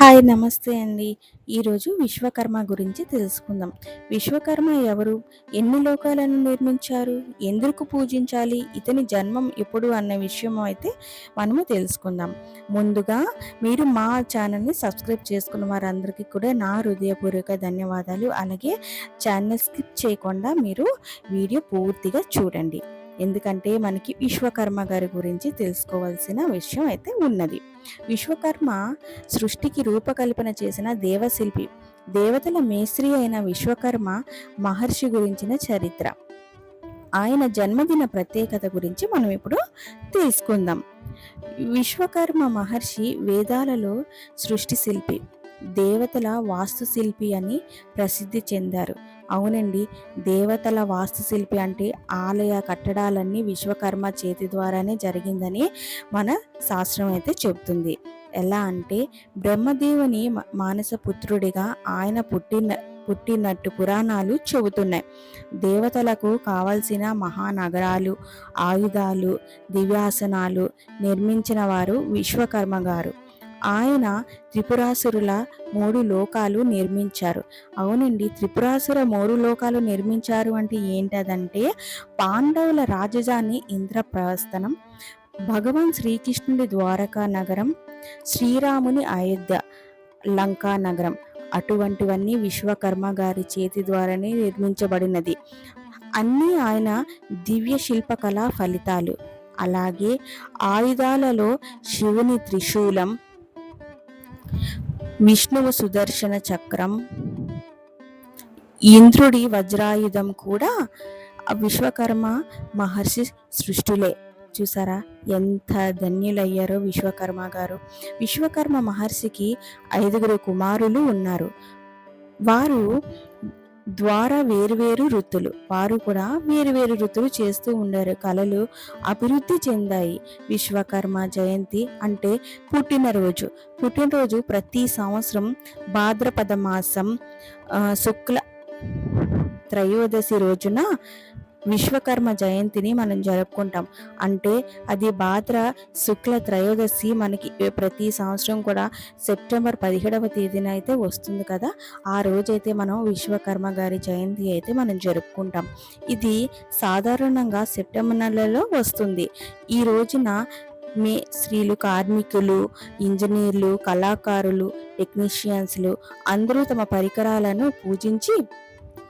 Hi నమస్తే అండి. ఈరోజు విశ్వకర్మ గురించి తెలుసుకుందాం. విశ్వకర్మ ఎవరు? ఎన్ని లోకాలను నిర్మించారు? ఎందుకు పూజించాలి? ఇతని జన్మం ఎప్పుడు అన్న విషయం అయితే మనము తెలుసుకుందాం. ముందుగా మీరు మా ఛానల్ని సబ్స్క్రైబ్ చేసుకున్న వారందరికీ కూడా నా హృదయపూర్వక ధన్యవాదాలు. అలాగే ఛానల్ స్కిప్ చేయకుండా మీరు వీడియో పూర్తిగా చూడండి. ఎందుకంటే మనకి విశ్వకర్మ గారి గురించి తెలుసుకోవాల్సిన విషయం అయితే ఉన్నది. విశ్వకర్మ సృష్టికి రూపకల్పన చేసిన దేవశిల్పి దేవతల మేస్త్రి అయిన విశ్వకర్మ మహర్షి గురించిన చరిత్ర. ఆయన జన్మదిన ప్రత్యేకత గురించి మనం ఇప్పుడు తెలుసుకుందాం. విశ్వకర్మ మహర్షి వేదాలలో సృష్టి శిల్పి దేవతల వాస్తుశిల్పి అని ప్రసిద్ధి చెందారు. అవునండి దేవతల వాస్తుశిల్పి అంటే ఆలయ కట్టడాలన్నీ విశ్వకర్మ చేతి ద్వారానే జరిగిందని మన శాస్త్రం అయితే చెబుతుంది. ఎలా అంటే బ్రహ్మదేవుని మానస పుత్రుడిగా ఆయన పుట్టిన పుట్టినట్టు పురాణాలు చెబుతున్నాయి. దేవతలకు కావలసిన మహానగరాలు ఆయుధాలు దివ్యాసనాలు నిర్మించిన వారు విశ్వకర్మ గారు. ఆయన త్రిపురాసురుల మూడు లోకాలు నిర్మించారు. అవునండి త్రిపురాసుర మూడు లోకాలు నిర్మించారు అంటే ఏంటదంటే పాండవుల రాజధాని ఇంద్రప్రస్థనం భగవాన్ శ్రీకృష్ణుడి ద్వారకా నగరం శ్రీరాముని అయోధ్య లంకా నగరం అటువంటివన్నీ విశ్వకర్మ గారి చేతి ద్వారానే నిర్మించబడినది. అన్నీ ఆయన దివ్య శిల్పకళ ఫలితాలు. అలాగే ఆయుధాలలో శివుని త్రిశూలం విష్ణువు సుదర్శన చక్రం ఇంద్రుడి వజ్రాయుధం కూడా విశ్వకర్మ మహర్షి సృష్టిలే. చూసారా? ఎంత ధన్యులయ్యారో విశ్వకర్మ గారు. విశ్వకర్మ మహర్షికి ఐదుగురు కుమారులు ఉన్నారు. వారు ద్వారా వేరువేరు వృత్తులు. వారు కూడా వేరువేరు వృత్తులు చేస్తూ ఉండారు. కళలు అభివృద్ధి చెందాయి. విశ్వకర్మ జయంతి అంటే పుట్టినరోజు. పుట్టినరోజు ప్రతి సంవత్సరం భాద్రపద మాసం శుక్ల త్రయోదశి రోజున విశ్వకర్మ జయంతిని మనం జరుపుకుంటాం. అంటే అది భాద్ర శుక్ల త్రయోదశి మనకి ప్రతి సంవత్సరం కూడా సెప్టెంబర్ పదిహేడవ తేదీన అయితే వస్తుంది కదా. ఆ రోజైతే మనం విశ్వకర్మ గారి జయంతి అయితే మనం జరుపుకుంటాం. ఇది సాధారణంగా సెప్టెంబర్ నెలలో వస్తుంది. ఈ రోజున మే స్త్రీలు కార్మికులు ఇంజనీర్లు కళాకారులు టెక్నీషియన్స్లు అందరూ తమ పరికరాలను పూజించి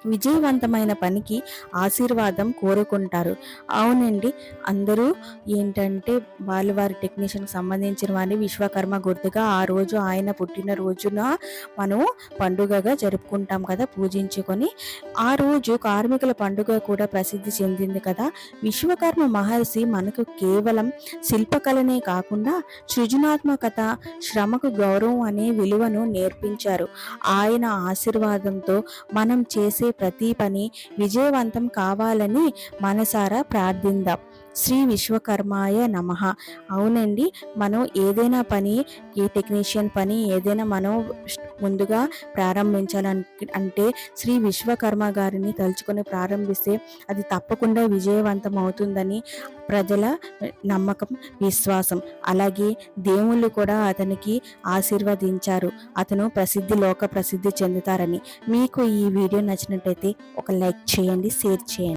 విజయవంతమైన పనికి ఆశీర్వాదం కోరుకుంటారు. అవునండి. అందరూ ఏంటంటే వాళ్ళు వారి టెక్నీషియన్కి సంబంధించిన వారిని విశ్వకర్మ గుర్తుగా ఆ రోజు ఆయన పుట్టిన రోజున మనం పండుగగా జరుపుకుంటాం కదా పూజించుకొని. ఆ రోజు కార్మికుల పండుగ కూడా ప్రసిద్ధి చెందింది కదా. విశ్వకర్మ మహర్షి మనకు కేవలం శిల్పకళనే కాకుండా సృజనాత్మకత శ్రమకు గౌరవం అనే విలువను నేర్పించారు. ఆయన ఆశీర్వాదంతో మనం చేసే ప్రతి పని విజయవంతం కావాలని మనసారా ప్రార్థిందాం. శ్రీ విశ్వకర్మాయ నమ. అవునండి మనం ఏదైనా పని ఈ టెక్నీషియన్ పని ఏదైనా మనం ముందుగా ప్రారంభించాలని అంటే శ్రీ విశ్వకర్మ గారిని తలుచుకొని ప్రారంభిస్తే అది తప్పకుండా విజయవంతం అవుతుందని ప్రజల నమ్మకం విశ్వాసం. అలాగే దేవుళ్ళు కూడా అతనికి ఆశీర్వదించారు. అతను ప్రసిద్ధి లోక ప్రసిద్ధి చెందుతారని. మీకు ఈ వీడియో నచ్చినట్టయితే ఒక లైక్ చేయండి షేర్ చేయండి.